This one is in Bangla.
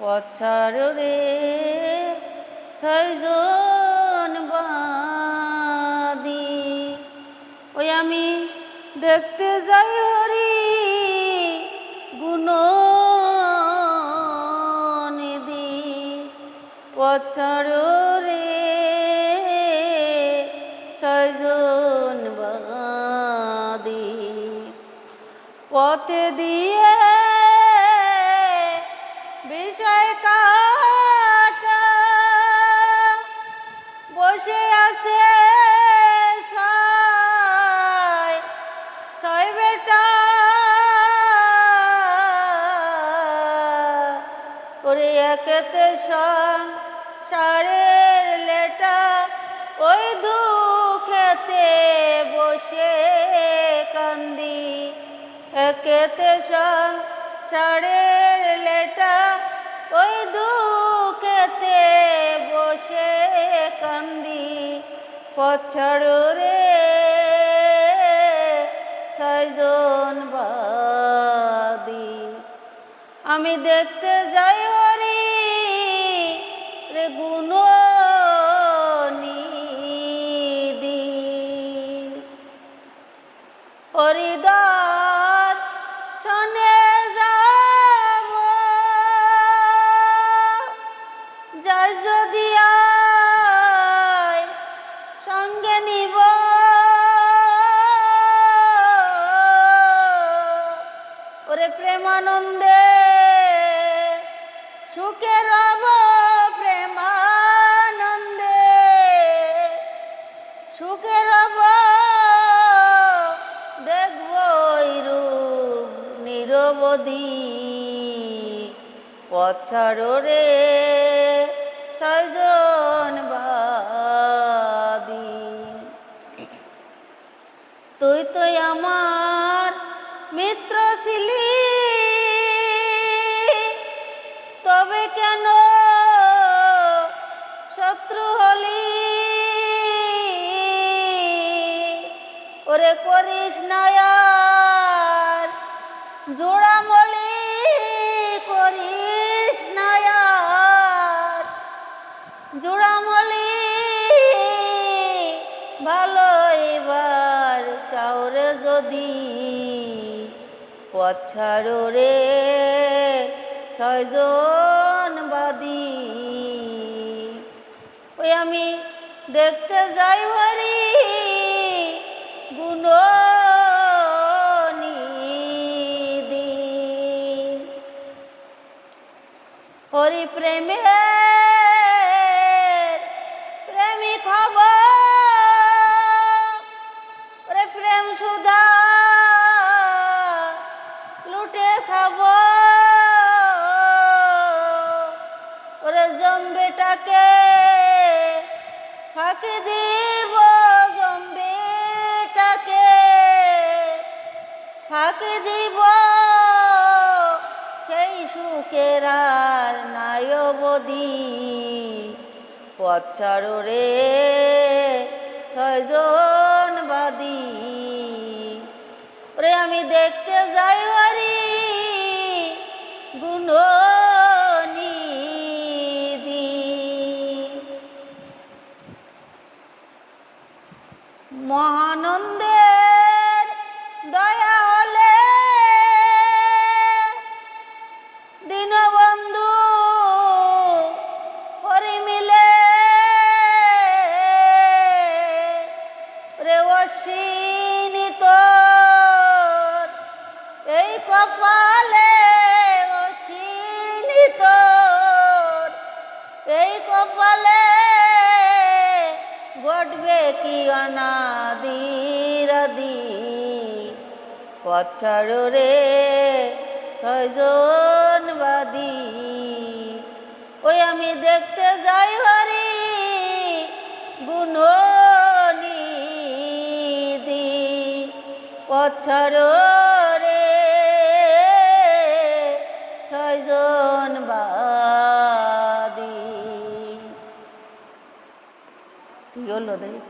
পছার ছয়জন বাদি। ওই আমি দেখতে যাই হরি গুণ পছার রে, ছয়জন বাদি। পথে দিয়ে বিষয় কাটা বসে আছে ছয় বেটা। ওরে একেতে সারের লেটা। ওই দুঃখেতে বসে কান্দি। একেতে সারের লেটা। ওই দুঃখেতে বসে কান্দি পছড় রে ছয়জন বাদি। আমি দেখতে যাই হরি রে গুণ নিধি হরিদার প্রেমানন্দে, সুখে রব প্রেমানন্দে, সুখে রব দেখব রূপ নিরবধি পছাড় রে ছয়জন বাদী। তুই তো আমার মিত্র ছিলি জোড়ামলি করিস নায়ার। জোড়ামলি ভালো এবার চাওরে যদি পছাড়ো রে ছয়জন বাদী। ওই আমি দেখতে যাই হরি গুণ হরি প্রেমে প্রেমিক হব প্রেম সুদা লুটে খাব। ওরে জম্বেটাকে ফাঁকি দিব। অবধি পচ্ছাড়ো রে ছয়জন বাদী। ওরে আমি দেখতে যাই হরি গুণ নিধি তোর এই কপালে এই কপালে কি রে ছয়জন বাদী ওই আমি দেখতে যাই হরি গুণ পছাড় রে ছয়জন বাদি। কি হলো দেখ